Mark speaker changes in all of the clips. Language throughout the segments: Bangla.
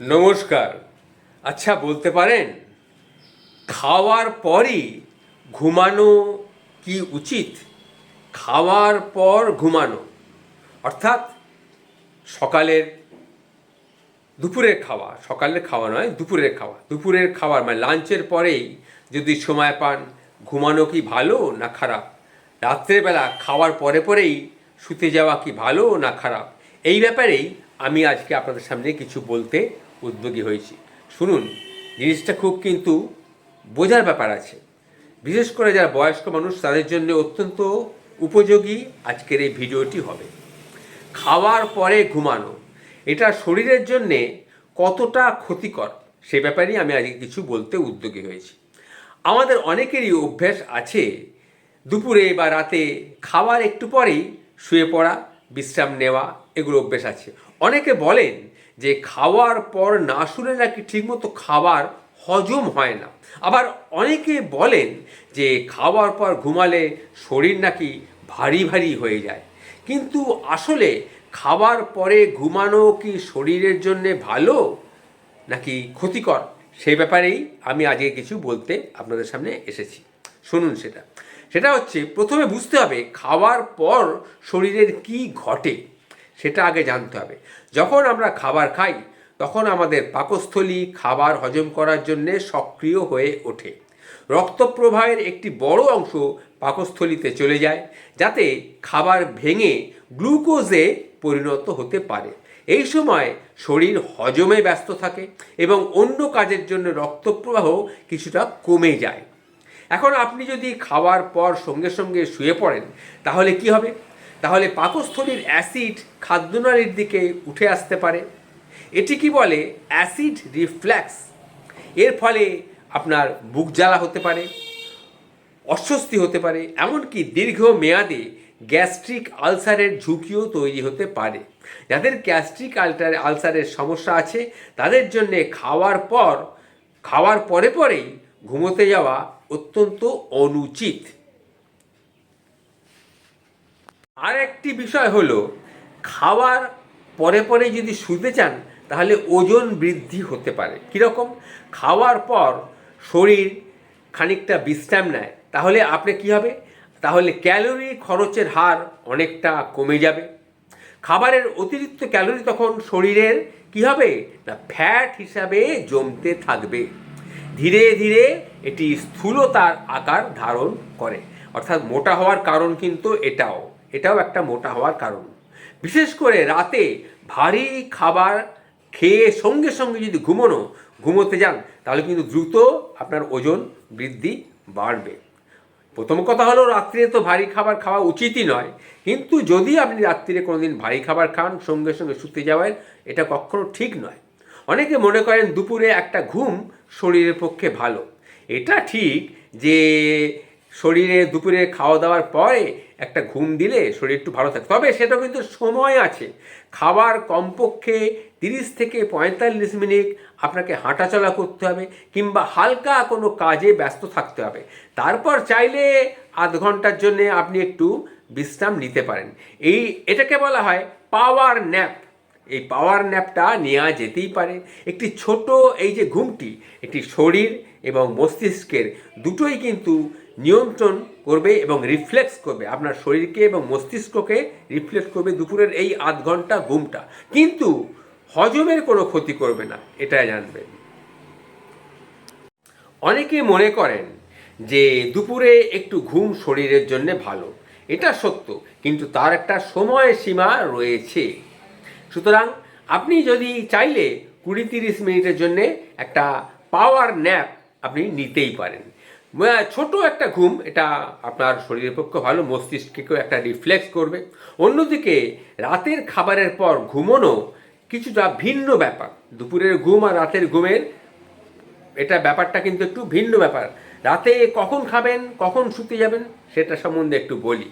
Speaker 1: নমস্কার। আচ্ছা বলতে পারেন, খাওয়ার পরই ঘুমানো কি উচিত? খাওয়ার পর ঘুমানো, অর্থাৎ সকালের দুপুরের খাওয়া, সকালের খাওয়া নয়, দুপুরের খাওয়া। দুপুরের খাওয়ার মানে লাঞ্চের পরেই যদি সময় পান, ঘুমানো কি ভালো না খারাপ? রাত্রেবেলা খাওয়ার পরে পরেই শুতে যাওয়া কি ভালো না খারাপ? এই ব্যাপারেই আমি আজকে আপনাদের সামনে কিছু বলতে উদ্যোগী হয়েছি। শুনুন, জিনিসটা খুব কিন্তু বোঝার ব্যাপার আছে। বিশেষ করে যারা বয়স্ক মানুষ, তাদের জন্য অত্যন্ত উপযোগী আজকের এই ভিডিওটি হবে। খাওয়ার পরে ঘুমানো, এটা শরীরের জন্যে কতটা ক্ষতিকর, সে ব্যাপারেই আমি আজকে কিছু বলতে উদ্যোগী হয়েছি। আমাদের অনেকেরই অভ্যাস আছে, দুপুরে বা রাতে খাওয়ার একটু পরেই শুয়ে পড়া, বিশ্রাম নেওয়া, এগুলো অভ্যেস আছে। অনেকে বলেন যে খাওয়ার পর না শুনে নাকি ঠিকমতো খাবার হজম হয় না। আবার অনেকে বলেন যে খাওয়ার পর ঘুমালে শরীর নাকি ভারী ভারী হয়ে যায়। কিন্তু আসলে খাবার পরে ঘুমানো কি শরীরের জন্যে ভালো নাকি ক্ষতিকর? সেই ব্যাপারেই আমি আজকে কিছু বলতে আপনাদের সামনে এসেছি। শুনুন সেটা। সেটা হচ্ছে, প্রথমে বুঝতে হবে খাওয়ার পর শরীরের কি ঘটে। সেটা আগে জানতে হবে। যখন আমরা খাবার খাই, তখন আমাদের পাকস্থলী, খাবার হজম করার জন্যে সক্রিয় হয়ে ওঠে। রক্ত প্রবাহের একটি বড় অংশ পাকস্থলীতে চলে যায়, যাতে খাবার ভেঙে গ্লুকোজে পরিণত হতে পারে। এই সময় শরীর হজমে ব্যস্ত থাকে এবং অন্য কাজের জন্য রক্ত প্রবাহ কিছুটা কমে যায়। এখন আপনি যদি খাওয়ার পর সঙ্গে সঙ্গে শুয়ে পড়েন, তাহলে কি হবে? তাহলে পাকস্থলীর অ্যাসিড খাদ্যনালীর দিকে উঠে আসতে পারে। এটি কি বলে? অ্যাসিড রিফ্ল্যাক্স এর ফলে আপনার বুক জ্বালা হতে পারে, অস্বস্তি হতে পারে, এমনকি দীর্ঘ মেয়াদে গ্যাস্ট্রিক আলসারের ঝুঁকিও তৈরি হতে পারে। যাদের গ্যাস্ট্রিক আলটার, আলসারের সমস্যা আছে, তাদের জন্যে খাওয়ার পর, খাওয়ার পরে পরেই ঘুমোতে যাওয়া অত্যন্ত অনুচিত। আর একটি বিষয় হলো খাওয়ার পরে পরে যদি শুতে চান, তাহলে ওজন বৃদ্ধি হতে পারে। কীরকম? খাওয়ার পর শরীর খানিকটা বিশ্রাম নেয়, তাহলে আপনি কী হবে? তাহলে ক্যালোরি খরচের হার অনেকটা কমে যাবে। খাবারের অতিরিক্ত ক্যালোরি তখন শরীরের কি হবে? না, ফ্যাট হিসাবে জমতে থাকবে। ধীরে ধীরে এটি স্থূলতার আকার ধারণ করে। অর্থাৎ মোটা হওয়ার কারণ কিন্তু এটাও। এটাও একটা মোটা হওয়ার কারণ। বিশেষ করে রাতে ভারী খাবার খেয়ে সঙ্গে সঙ্গে যদি ঘুমোনো, ঘুমোতে যান, তাহলে কিন্তু দ্রুত আপনার ওজন বৃদ্ধি বাড়বে। প্রথম কথা হলো রাত্রিরে তো ভারী খাবার খাওয়া উচিতই নয়। কিন্তু যদি আপনি রাত্রিরে কোনোদিন ভারী খাবার খান, সঙ্গে সঙ্গে শুতে যাওয়ার, এটা কখনো ঠিক নয়। অনেকে মনে করেন দুপুরে একটা ঘুম শরীরের পক্ষে ভালো। এটা ঠিক যে শরীরে দুপুরে খাওয়া দাওয়ার পরে একটা ঘুম দিলে শরীর একটু ভালো থাকে। তবে সেটা কিন্তু সময় আছে। খাবার কমপক্ষে তিরিশ থেকে পঁয়তাল্লিশ মিনিট আপনাকে হাঁটাচলা করতে হবে কিংবা হালকা কোনো কাজে ব্যস্ত থাকতে হবে। তারপর চাইলে আধ ঘণ্টার জন্য আপনি একটু বিশ্রাম নিতে পারেন। এই এটাকে বলা হয় পাওয়ার ন্যাপ এই পাওয়ার ন্যাপটা নেওয়া যেতেই পারে। একটি ছোট এই যে ঘুমটি, একটি শরীর এবং মস্তিষ্কের দুটোই কিন্তু নিয়ন্ত্রণ করবে এবং রিফ্লেক্স করবে। আপনার শরীরকে এবং মস্তিষ্ককে রিফ্লেক্স করবে দুপুরের এই আধ ঘণ্টা ঘুমটা। কিন্তু হজমের কোনো ক্ষতি করবে না, এটাই জানবেন অনেকে মনে করেন যে দুপুরে একটু ঘুম শরীরের জন্য ভালো। এটা সত্য, কিন্তু তার একটা সময় সীমা রয়েছে। সুতরাং আপনি যদি চাইলে কুড়ি তিরিশ মিনিটের জন্যে একটা পাওয়ার ন্যাপ আপনি নিতেই পারেন। ছোট একটা ঘুম, এটা আপনার শরীরের পক্ষে ভালো, মস্তিষ্ককেও একটা রিফ্লেক্স করবে। অন্যদিকে, রাতের খাবারের পর ঘুমোনো কিছুটা ভিন্ন ব্যাপার। দুপুরের ঘুম আর রাতের ঘুমের এটা ব্যাপারটা কিন্তু একটু ভিন্ন ব্যাপার। রাতে কখন খাবেন, কখন শুতে যাবেন, সেটা সম্বন্ধে একটু বলি।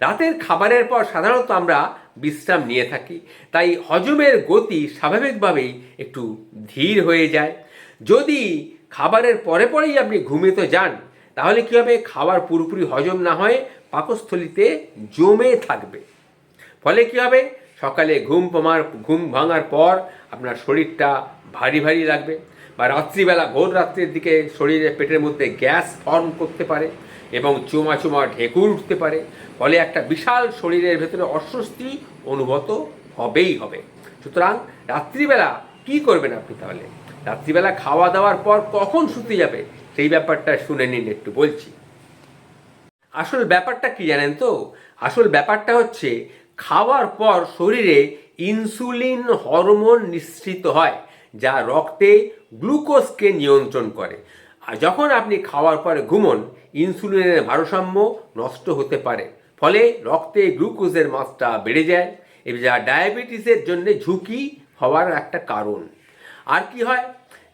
Speaker 1: রাতের খাবারের পর সাধারণত আমরা বিশ্রাম নিয়ে থাকি, তাই হজমের গতি স্বাভাবিকভাবেই একটু ধীর হয়ে যায়। যদি খাবারের পরে পরেই আপনি ঘুমিয়ে তো যান। তাহলে কী হবে? খাবার পুরোপুরি হজম না হয়ে পাকস্থলিতে জমে থাকবে। ফলে কী হবে? সকালে ঘুম প্রমার ঘুম ভাঙার পর আপনার শরীরটা ভারী ভারী লাগবে বা রাত্রিবেলা ভোর রাত্রির দিকে শরীরে পেটের মধ্যে গ্যাস ফর্ম করতে পারে এবং চুমা চুমা ঢেকুর উঠতে পারে। ফলে একটা বিশাল শরীরের ভেতরে অস্বস্তি অনুভূত হবেই হবে। সুতরাং রাত্রিবেলা কি করবেন আপনি তাহলে? রাত্রিবেলা খাওয়া দাওয়ার পর কখন শুতে যাবে? সেই ব্যাপারটা শুনে নিন একটু, বলছি। আসল ব্যাপারটা কি জানেন তো? আসল ব্যাপারটা হচ্ছে, খাওয়ার পর শরীরে ইনসুলিন হরমোন নিঃসৃত হয়, যা রক্তে গ্লুকোজকে নিয়ন্ত্রণ করে। আর যখন আপনি খাওয়ার পরে ঘুমন, ইনসুলিনের ভারসাম্য নষ্ট হতে পারে। ফলে রক্তে গ্লুকোজের মাত্রা বেড়ে যায় যা ডায়াবেটিসের জন্য ঝুঁকি হওয়ার একটা কারণ। আর কি হয়?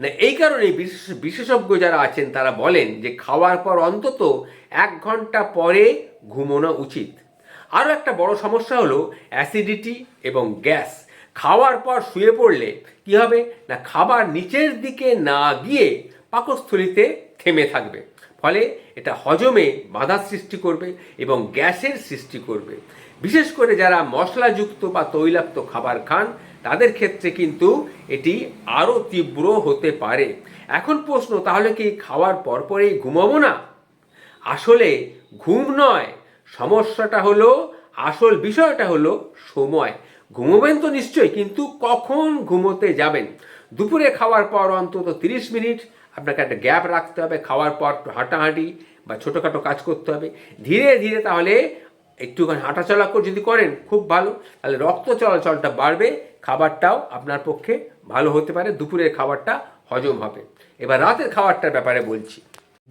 Speaker 1: না, এই কারণে বিশেষ, বিশেষজ্ঞ যারা আছেন, তারা বলেন যে খাওয়ার পর অন্তত এক ঘণ্টা পরে ঘুমোনো উচিত। আরও একটা বড় সমস্যা হলো অ্যাসিডিটি এবং গ্যাস। খাওয়ার পর শুয়ে পড়লে কি হবে? না, খাবার নিচের দিকে না গিয়ে পাকস্থলিতে থেমে থাকবে। ফলে এটা হজমে বাধা সৃষ্টি করবে এবং গ্যাসের সৃষ্টি করবে। বিশেষ করে যারা মশলাযুক্ত বা তৈলাক্ত খাবার খান তাদের ক্ষেত্রে কিন্তু এটি আরও তীব্র হতে পারে। এখন প্রশ্ন, তাহলে কি খাওয়ার পরপরেই ঘুমাবো না? আসলে ঘুম নয়, সমস্যাটা হলো, আসল বিষয়টা হলো সময়। ঘুমোবেন তো নিশ্চয়ই, কিন্তু কখন ঘুমোতে যাবেন? দুপুরে খাওয়ার পর অন্তত তিরিশ মিনিট আপনাকে একটা গ্যাপ রাখতে হবে, খাওয়ার পর হাঁটাহাঁটি বা ছোটোখাটো কাজ করতে হবে। ধীরে ধীরে তাহলে একটুখানি হাঁটাচলা যদি করেন, খুব ভালো। তাহলে রক্ত চলাচলটা বাড়বে খাবারটাও আপনার পক্ষে ভালো হতে পারে, দুপুরের খাবারটা হজম হবে। এবার রাতের খাবারটার ব্যাপারে বলছি।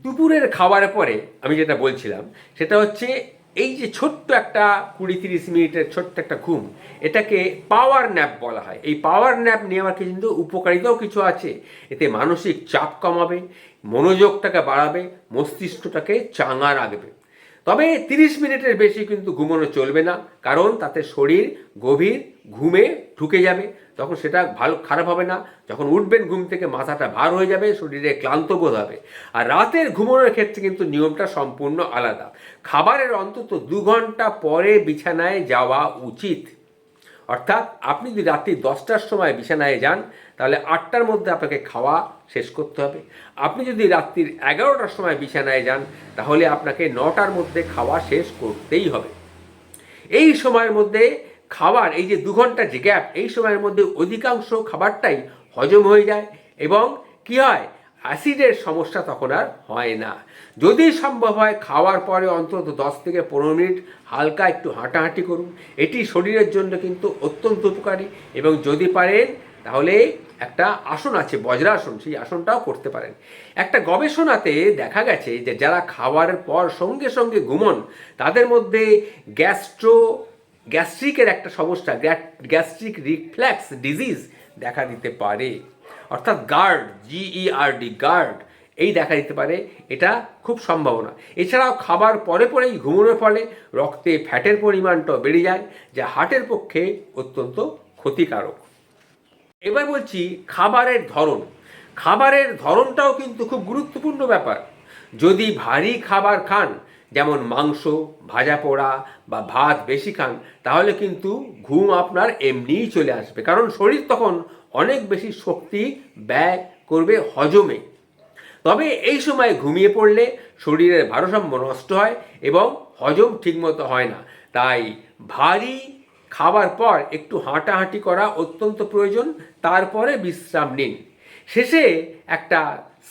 Speaker 1: দুপুরের খাবারের পরে আমি যেটা বলছিলাম, সেটা হচ্ছে এই যে ছোট্ট একটা কুড়ি তিরিশ মিনিটের ছোট্ট একটা ঘুম, এটাকে পাওয়ার ন্যাপ বলা হয়। এই পাওয়ার ন্যাপ নেওয়ার কিন্তু উপকারিতাও কিছু আছে। এতে মানসিক চাপ কমাবে, মনোযোগটাকে বাড়াবে, মস্তিষ্কটাকে চাঙা রাখবে। তবে তিরিশ মিনিটের বেশি কিন্তু ঘুমানো চলবে না, কারণ তাতে শরীর গভীর ঘুমে ঢুকে যাবে। তখন সেটা ভালো, খারাপ হবে না। যখন উঠবেন ঘুম থেকে, মাথাটা ভার হয়ে যাবে, শরীরে ক্লান্ত বোধ হবে। আর রাতের ঘুমানোর ক্ষেত্রে কিন্তু নিয়মটা সম্পূর্ণ আলাদা। খাবারের অন্তত দু ঘণ্টা পরে বিছানায় যাওয়া উচিত। অর্থাৎ আপনি যদি রাত্রি দশটার সময় বিছানায় যান, তাহলে আটটার মধ্যে আপনাকে খাওয়া শেষ করতে হবে। আপনি যদি রাত্রির এগারোটার সময় বিছানায় যান, তাহলে আপনাকে নটার মধ্যে খাওয়া শেষ করতেই হবে। এই সময়ের মধ্যে খাবার, এই যে দু ঘণ্টা যে গ্যাপ এই সময়ের মধ্যে অধিকাংশ খাবারটাই হজম হয়ে যায় এবং কি হয়? অ্যাসিডের সমস্যা তখন আর হয় না। যদি সম্ভব হয়, খাওয়ার পরে অন্তত দশ থেকে পনেরো মিনিট হালকা একটু হাঁটাহাঁটি করুন। এটি শরীরের জন্য কিন্তু অত্যন্ত উপকারী এবং যদি পারেন, তাহলে একটা আসন আছে বজ্রাসন সেই আসনটাও করতে পারেন। একটা গবেষণাতে দেখা গেছে যে যারা খাবারের পর সঙ্গে সঙ্গে ঘুমন, তাদের মধ্যে গ্যাস্ট্রো, গ্যাস্ট্রিকের একটা সমস্যা গ্যাস্ট্রিক রিফ্ল্যাক্স ডিজিজ দেখা দিতে পারে। অর্থাৎ গার্ড জিইআরডি গার্ড, এই দেখা দিতে পারে। এটা খুব সম্ভাবনা। এছাড়াও খাবার পরে পরেই ঘুমানোর ফলে রক্তে ফ্যাটের পরিমাণটাও বেড়ে যায়, যা হার্টের পক্ষে অত্যন্ত ক্ষতিকারক। এবার বলছি খাবারের ধরন। খাবারের ধরনটাও কিন্তু খুব গুরুত্বপূর্ণ ব্যাপার। যদি ভারী খাবার খান, যেমন মাংস, ভাজা পোড়া বা ভাত বেশি খান, তাহলে কিন্তু ঘুম আপনার এমনিই চলে আসবে। কারণ শরীর তখন অনেক বেশি শক্তি ব্যয় করবে হজমে। তবে এই সময় ঘুমিয়ে পড়লে শরীরের ভারসাম্য নষ্ট হয় এবং হজম ঠিকমতো হয় না। তাই ভারী খাবার পর একটু হাঁটাহাঁটি করা অত্যন্ত প্রয়োজন, তারপরে বিশ্রাম নিন। শেষে একটা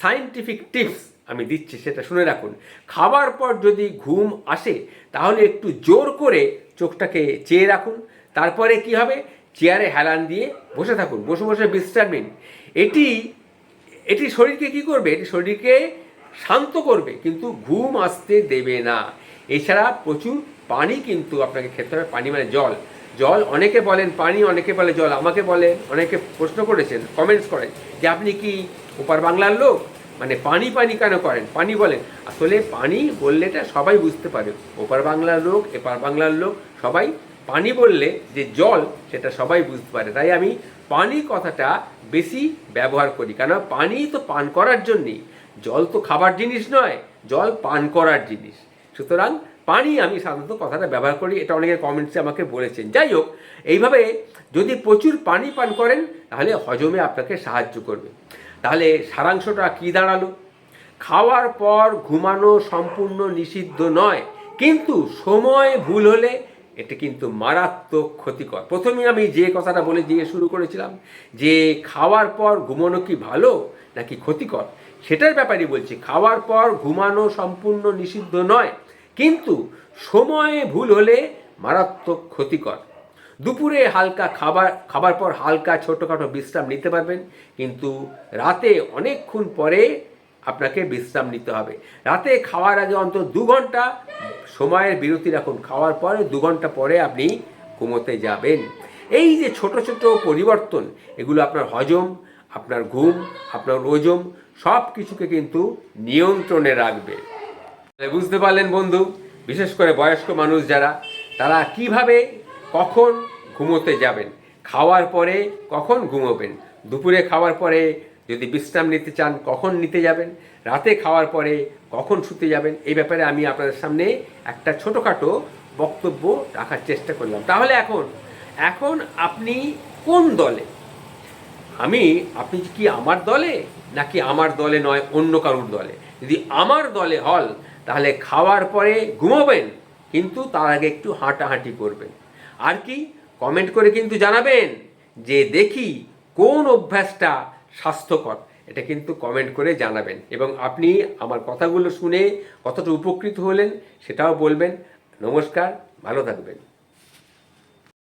Speaker 1: সায়েন্টিফিক টিপস আমি দিচ্ছি, সেটা শুনে রাখুন। খাবার পর যদি ঘুম আসে, তাহলে একটু জোর করে চোখটাকে চেয়ে রাখুন। তারপরে কি হবে? চেয়ারে হেলান দিয়ে বসে থাকুন, বসে বসে বিশ্রাম নিন। এটি এটি শরীরকে কি করবে? এটি শরীরকে শান্ত করবে, কিন্তু ঘুম আসতে দেবে না। এছাড়া প্রচুর পানি কিন্তু আপনাকে খেতে হবে, পানি মানে জল। জল, অনেকে বলেন পানি, অনেকে বলে জল। আমাকে বলে, অনেকে প্রশ্ন করেছেন কমেন্টস করেন যে আপনি কি ওপার বাংলার লোক? মানে পানি পানি কেন করেন? পানি বলেন। আসলে পানি বললে বললেটা সবাই বুঝতে পারে। ওপার বাংলার লোক, এপার বাংলার লোক, সবাই পানি বললে যে জল, সেটা সবাই বুঝতে পারে। তাই আমি পানি কথাটা বেশি ব্যবহার করি। কেন পানি তো পান করার জন্যেই। জল তো খাবার জিনিস নয়, জল পান করার জিনিস। সুতরাং পানি আমি সাধারণত কথাটা ব্যবহার করি, এটা অনেকে কমেন্টসে আমাকে বলেছেন। যাই হোক, এইভাবে যদি প্রচুর পানি পান করেন, তাহলে হজমে আপনাকে সাহায্য করবে। তাহলে সারাংশটা কী দাঁড়াল? খাওয়ার পর ঘুমানো সম্পূর্ণ নিষিদ্ধ নয়, কিন্তু সময় ভুল হলে এটা কিন্তু মারাত্মক ক্ষতিকর। প্রথমে আমি যে কথাটা বলে দিয়ে শুরু করেছিলাম, যে খাওয়ার পর ঘুমানো কি ভালো নাকি ক্ষতিকর? সেটার ব্যাপারে বলছি, খাওয়ার পর ঘুমানো সম্পূর্ণ নিষিদ্ধ নয় কিন্তু সময়ে ভুল হলে মারাত্মক ক্ষতিকর। দুপুরে হালকা খাবার খাবার পর হালকা ছোটোখাটো বিশ্রাম নিতে পারবেন, কিন্তু রাতে অনেকক্ষণ পরে আপনাকে বিশ্রাম নিতে হবে। রাতে খাওয়ার আগে অন্তত দু ঘণ্টা সময়ের বিরতি রাখুন। খাওয়ার পরে দু ঘণ্টা পরে আপনি ঘুমোতে যাবেন। এই যে ছোট ছোট পরিবর্তন, এগুলো আপনার হজম, আপনার ঘুম, আপনার ওজম সব কিছুকে কিন্তু নিয়ন্ত্রণে রাখবে। বুঝতে পারলেন বন্ধু, বিশেষ করে বয়স্ক মানুষ যারা, তারা কীভাবে কখন ঘুমোতে যাবেন? খাওয়ার পরে কখন ঘুমোবেন? দুপুরে খাওয়ার পরে যদি বিশ্রাম নিতে চান, কখন নিতে যাবেন? রাতে খাওয়ার পরে কখন শুতে যাবেন? এই ব্যাপারে আমি আপনাদের সামনে একটা ছোটোখাটো বক্তব্য রাখার চেষ্টা করলাম। তাহলে এখন এখন আপনি কোন দলে? আমি, আপনি কি আমার দলে? নাকি আমার দলে নয়, অন্য কারুর দলে? যদি আমার দলে হল তাহলে খাওয়ার পরে ঘুমোবেন, কিন্তু তার আগে একটু হাঁটাহাঁটি করবেন। আর কি? কমেন্ট করে কিন্তু জানাবেন যে দেখি কোন অভ্যাসটা স্বাস্থ্যকর। এটা কিন্তু কমেন্ট করে জানাবেন। এবং আপনি আমার কথাগুলো শুনে কতটা উপকৃত হলেন সেটাও বলবেন। নমস্কার, ভালো থাকবেন।